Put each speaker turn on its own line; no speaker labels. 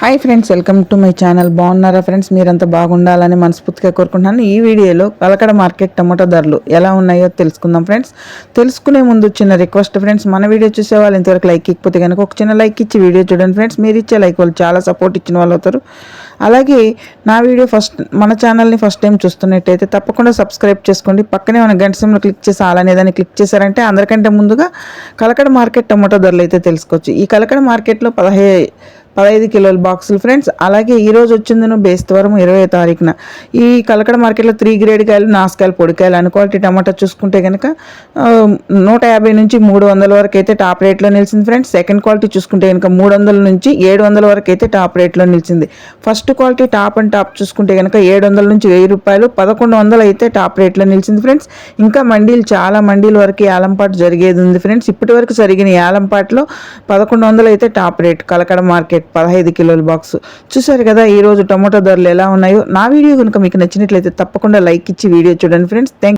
Hi friends welcome to my channel బాగున్నారా friends మీరంతా బాగుండాలని మనస్ఫూర్తిగా కోరుకుంటున్నాను. ఈ వీడియోలో కలకడ మార్కెట్ టమాటో ధరలు ఎలా ఉన్నాయో తెలుసుకుందాం ఫ్రెండ్స్ తెలుసుకునే ముందు చిన్న రిక్వెస్ట్ ఫ్రెండ్స్ మన వీడియో చూసే వాళ్ళు ఇంతవరకు లైక్ ఇకపోతే కనుక ఒక చిన్న లైక్ ఇచ్చి వీడియో చూడండి ఫ్రెండ్స్ మీరు ఇచ్చే లైక్ వాళ్ళు చాలా సపోర్ట్ ఇచ్చిన వాళ్ళు అవుతారు. అలాగే నా వీడియో ఫస్ట్ మన ఛానల్ని ఫస్ట్ టైం చూస్తున్నట్టయితే తప్పకుండా సబ్స్క్రైబ్ చేసుకోండి. పక్కనే మన గంట సిమ్లో క్లిక్ చేసి అలానే దాన్ని క్లిక్ చేశారంటే అందరికంటే ముందుగా కలకడ మార్కెట్ టమాటో ధరలు అయితే తెలుసుకోవచ్చు. ఈ కలకడ మార్కెట్లో పదహై పదహైదు కిలోల బాక్సులు ఫ్రెండ్స్. అలాగే ఈ రోజు వచ్చిందను బేస్తవారం ఇరవై తారీఖున. ఈ కలకడ మార్కెట్లో త్రీ గ్రేడ్ కాయలు నాసుకాయలు పొడికాయలు అన్ క్వాలిటీ టమాటా చూసుకుంటే కనుక నూట యాభై నుంచి మూడు వందల వరకు అయితే టాప్ రేట్లో నిలిచింది ఫ్రెండ్స్. సెకండ్ క్వాలిటీ చూసుకుంటే కనుక మూడు వందల నుంచి ఏడు వందల వరకు అయితే టాప్ రేట్లో నిలిచింది. First quality top and top చూసుకుంటే కనుక ఏడు వందల నుంచి వెయ్యి రూపాయలు పదకొండు వందలు అయితే టాప్ రేట్లో నిలిచింది ఫ్రెండ్స్. ఇంకా మండీలు చాలా మండీల వరకు యాలంపాటు జరిగేది ఉంది ఫ్రెండ్స్. ఇప్పటి వరకు జరిగిన యాలంపాట్లో పదకొండు వందలు అయితే టాప్ రేట్ కలకడ మార్కెట్ పదహైదు కిలోల బాక్స్ చూసారు కదా ఈ రోజు టమాటో ధరలు ఎలా ఉన్నాయో. నా వీడియో కనుక మీకు నచ్చినట్లయితే తప్పకుండా లైక్ ఇచ్చి వీడియో చూడండి ఫ్రెండ్స్. థ్యాంక్